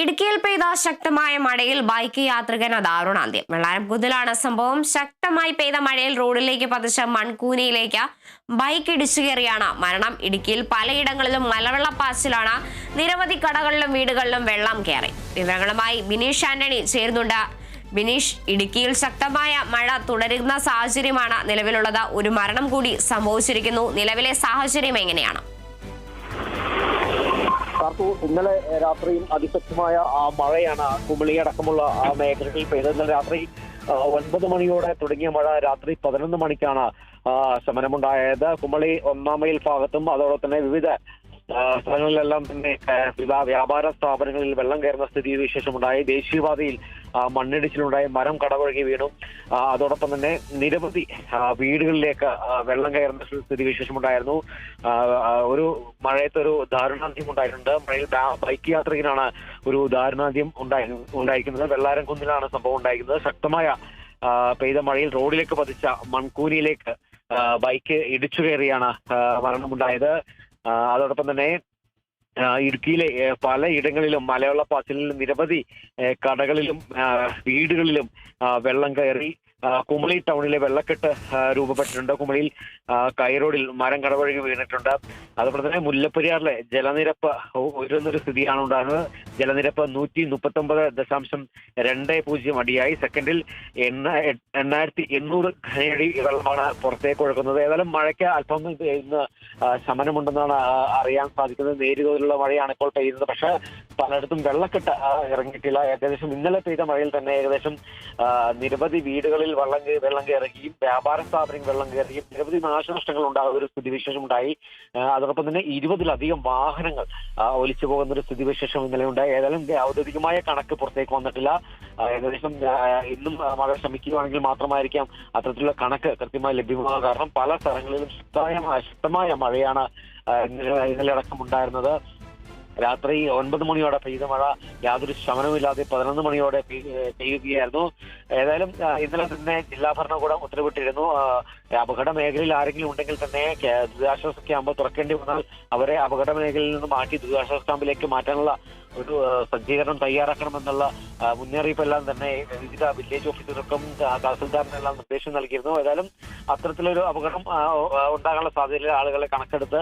ഇടുക്കിയിൽ പെയ്ത ശക്തമായ മഴയിൽ ബൈക്ക് യാത്രികന് ദാരുണാന്ത്യം വെള്ളാരം കുതിലാണ് സംഭവം. ശക്തമായി പെയ്ത മഴയിൽ റോഡിലേക്ക് പതിച്ച മൺകൂനയിലേക്ക് ബൈക്ക് ഇടിച്ചു കയറിയാണ് മരണം. ഇടുക്കിയിൽ പലയിടങ്ങളിലും മലവെള്ളപ്പാച്ചിലാണ് നിരവധി കടകളിലും വീടുകളിലും വെള്ളം കയറി. വിവരങ്ങളുമായി ബിനീഷ് ആന്റണി ചേരുന്നുണ്ട്. ബിനീഷ് ഇടുക്കിയിൽ ശക്തമായ മഴ തുടരുന്ന സാഹചര്യമാണ് നിലവിലുള്ളത്. ഒരു മരണം കൂടി സംഭവിച്ചിരിക്കുന്നു. നിലവിലെ സാഹചര്യം എങ്ങനെയാണ്? കാർത്തു ഇന്നലെ രാത്രിയും അതിശക്തമായ ആ മഴയാണ് കുമിളി അടക്കമുള്ള ആ മേഖലകളിൽ പെയ്തത്. ഇന്നലെ രാത്രി ഒൻപത് മണിയോടെ തുടങ്ങിയ മഴ രാത്രി പതിനൊന്ന് മണിക്കാണ് ശമനമുണ്ടായത്. കുമളി ഒന്നാം മൈൽ ഭാഗത്തും അതോടൊപ്പം തന്നെ വിവിധ സ്ഥലങ്ങളിലെല്ലാം തന്നെ വിവിധ വ്യാപാര സ്ഥാപനങ്ങളിൽ വെള്ളം കയറുന്ന സ്ഥിതി വിശേഷമുണ്ടായി. ദേശീയപാതയിൽ മണ്ണിടിച്ചിലുണ്ടായി മരം കടപുഴകി വീണു. അതോടൊപ്പം തന്നെ നിരവധി വീടുകളിലേക്ക് വെള്ളം കയറുന്ന സ്ഥിതി വിശേഷമുണ്ടായിരുന്നു ആ, ആ, ഒരു മഴയത്ത് ഒരു ദാരുണാന്ത്യം ഉണ്ടായിട്ടുണ്ട്. മഴയിൽ ബൈക്ക് യാത്രികനാണ് ഒരു ദാരുണാന്ത്യം ഉണ്ടായി ഉണ്ടായിരിക്കുന്നത്. വെള്ളാരം കുന്നിലാണ് സംഭവം ഉണ്ടായിരിക്കുന്നത് ശക്തമായ പെയ്ത മഴയിൽ റോഡിലേക്ക് പതിച്ച മൺകൂനിയിലേക്ക് ബൈക്ക് ഇടിച്ചു കയറിയാണ് മരണമുണ്ടായത്. അതോടൊപ്പം തന്നെ ഇടുക്കിയിലെ പലയിടങ്ങളിലും പാച്ചിലും നിരവധി കടകളിലും വീടുകളിലും വെള്ളം കയറി കുമളി ടൗണിലെ വെള്ളക്കെട്ട് രൂപപ്പെട്ടിട്ടുണ്ട്. കുമളിയിൽ കൈറോഡിൽ മരം കടപഴകി വീണിട്ടുണ്ട്. അതുപോലെ തന്നെ മുല്ലപ്പെരിയാറിലെ ജലനിരപ്പ് ഉയരുന്നൊരു സ്ഥിതിയാണ് ഉണ്ടാകുന്നത്. ജലനിരപ്പ് നൂറ്റി മുപ്പത്തി ഒമ്പത് ദശാംശം രണ്ട് പൂജ്യം അടിയായി. സെക്കൻഡിൽ എണ്ണ എണ്ണായിരത്തി എണ്ണൂറ് ഘനയടി വെള്ളമാണ് പുറത്തേക്ക് ഒഴുക്കുന്നത് ഏതായാലും മഴയ്ക്ക് അല്പം ഇന്ന് ശമനമുണ്ടെന്നാണ് അറിയാൻ സാധിക്കുന്നത്. നേരിയ തോതിലുള്ള മഴയാണ് ഇപ്പോൾ പെയ്യുന്നത് പക്ഷെ പലയിടത്തും വെള്ളക്കെട്ട് ഇറങ്ങിയിട്ടില്ല. ഏകദേശം ഇന്നലെ പെയ്ത മഴയിൽ തന്നെ ഏകദേശം നിരവധി വീടുകളിൽ വെള്ളം വെള്ളം കയറുകയും വ്യാപാര സ്ഥാപനങ്ങൾ വെള്ളം കയറുകയും നിരവധി നാശനഷ്ടങ്ങൾ ഉണ്ടാകുന്ന ഒരു സ്ഥിതിവിശേഷം ഉണ്ടായി അതോടൊപ്പം തന്നെ ഇരുപതിലധികം വാഹനങ്ങൾ ഒലിച്ചു പോകുന്ന ഒരു സ്ഥിതിവിശേഷം ഇന്നലെ ഉണ്ടായി ഏതായാലും ഔദ്യോഗികമായ കണക്ക് പുറത്തേക്ക് വന്നിട്ടില്ല. ഏകദേശം ഇന്നും മഴ ശ്രമിക്കുകയാണെങ്കിൽ മാത്രമായിരിക്കാം അത്തരത്തിലുള്ള കണക്ക് കൃത്യമായി ലഭ്യമാകുക കാരണം പല സ്ഥലങ്ങളിലും ശക്തമായ ശക്തമായ മഴയാണ് ഇന്നലെ അടക്കം ഉണ്ടായിരുന്നത്. രാത്രി ഒൻപത് മണിയോടെ പെയ്ത മഴ യാതൊരു ശമനമില്ലാതെ പതിനൊന്ന് മണിയോടെ പെയ്യുകയായിരുന്നു. ഏതായാലും ഇന്നലെ തന്നെ ജില്ലാ ഭരണകൂടം ഉത്തരവിട്ടിരുന്നു. അപകട മേഖലയിൽ ആരെങ്കിലും ഉണ്ടെങ്കിൽ തന്നെ ദുരിതാശ്വാസ ക്യാമ്പ് തുറക്കേണ്ടി വന്നാൽ അവരെ അപകട മേഖലയിൽ നിന്ന് മാറ്റി ദുരിതാശ്വാസ ക്യാമ്പിലേക്ക് മാറ്റാനുള്ള ഒരു സജ്ജീകരണം തയ്യാറാക്കണമെന്നുള്ള മുന്നറിയിപ്പെല്ലാം തന്നെ വിവിധ വില്ലേജ് ഓഫീസർക്കും തഹസിൽദാറിനെല്ലാം നിർദ്ദേശം നൽകിയിരുന്നു. ഏതായാലും അത്തരത്തിലൊരു അപകടം ഉണ്ടാകാനുള്ള സാധ്യതയിൽ ആളുകളെ കണക്കെടുത്ത്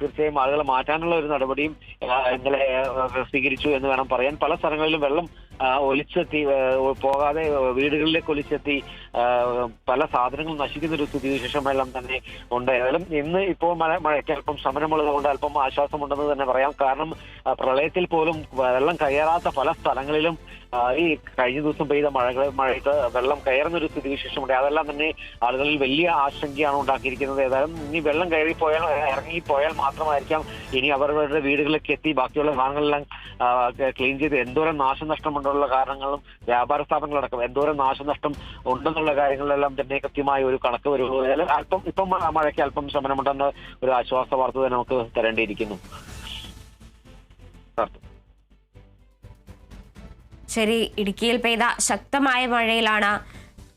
തീർച്ചയായും ആളുകളെ മാറ്റാനുള്ള ഒരു നടപടിയും ഇന്നലെ സ്വീകരിച്ചു എന്ന് വേണം പറയാൻ. പല സ്ഥലങ്ങളിലും വെള്ളം ഒലിച്ചെത്തി പോകാതെ വീടുകളിലേക്ക് ഒലിച്ചെത്തി പല സാധനങ്ങളും നശിക്കുന്ന ഒരു സ്ഥിതി വിശേഷമെല്ലാം തന്നെ ഉണ്ട്. ഏതായാലും ഇന്ന് ഇപ്പോൾ മഴ മഴയ്ക്ക് അല്പം ശമനമുള്ളതുകൊണ്ട് അല്പം ആശ്വാസമുണ്ടെന്ന് തന്നെ പറയാം. കാരണം പ്രളയത്തിൽ പോലും വെള്ളം കയറാത്ത പല സ്ഥലങ്ങളിലും ഈ കഴിഞ്ഞ ദിവസം പെയ്ത മഴകൾ മഴയത്ത് വെള്ളം കയറുന്ന ഒരു സ്ഥിതിവിശേഷമുണ്ട്. അതെല്ലാം തന്നെ ആളുകളിൽ വലിയ ആശങ്കയാണ് ഉണ്ടാക്കിയിരിക്കുന്നത്. ഏതായാലും ഇനി വെള്ളം കയറി കയറിപ്പോയാൽ ഇറങ്ങിപ്പോയാൽ മാത്രമായിരിക്കാം ഇനി അവരവരുടെ വീടുകളിലേക്ക് എത്തി. ബാക്കിയുള്ള സാധനങ്ങളെല്ലാം ക്ലീൻ ചെയ്ത് എന്തോരം നാശനഷ്ടമുണ്ടുള്ള കാരണങ്ങളും വ്യാപാര സ്ഥാപനങ്ങളടക്കം എന്തോരം നാശനഷ്ടം ഉണ്ടെന്നുള്ള കാര്യങ്ങളെല്ലാം തന്നെ കൃത്യമായ ഒരു കണക്ക് വരുള്ളൂ. അല്പം ഇപ്പം മഴയ്ക്ക് അല്പം ശമനമുണ്ടെന്ന ഒരു ആശ്വാസ വാർത്ത തന്നെ നമുക്ക് തരേണ്ടിയിരിക്കുന്നു. ശരി ഇടുക്കിയിൽ പെയ്ത ശക്തമായ മഴയിലാണ്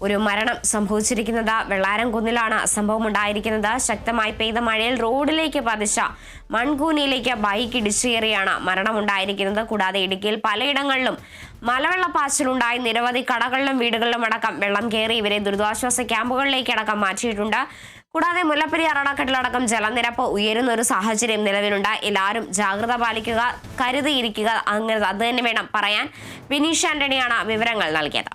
ഒരു മരണം സംഭവിച്ചിരിക്കുന്നത്. വെള്ളാരം കുന്നിലാണ് സംഭവം ഉണ്ടായിരിക്കുന്നത് ശക്തമായി പെയ്ത മഴയിൽ റോഡിലേക്ക് പതിച്ച മൺകൂനിയിലേക്ക് ബൈക്ക് മരണം ഉണ്ടായിരിക്കുന്നത് കൂടാതെ ഇടുക്കിയിൽ പലയിടങ്ങളിലും മലവെള്ളപ്പാച്ചിലുണ്ടായി. നിരവധി കടകളിലും വീടുകളിലും അടക്കം വെള്ളം കയറി ഇവരെ ദുരിതാശ്വാസ ക്യാമ്പുകളിലേക്ക് അടക്കം മാറ്റിയിട്ടുണ്ട്. കൂടാതെ മുല്ലപ്പെരിയാർ അണക്കെട്ടിലടക്കം ജലനിരപ്പ് ഉയരുന്ന ഒരു സാഹചര്യം നിലവിലുണ്ട്. എല്ലാവരും ജാഗ്രത പാലിക്കുക കരുതിയിരിക്കുക അങ്ങനെ അത് തന്നെ വേണം പറയാൻ. വിനീഷ് ആന്റണിയാണ് വിവരങ്ങൾ നൽകിയത്.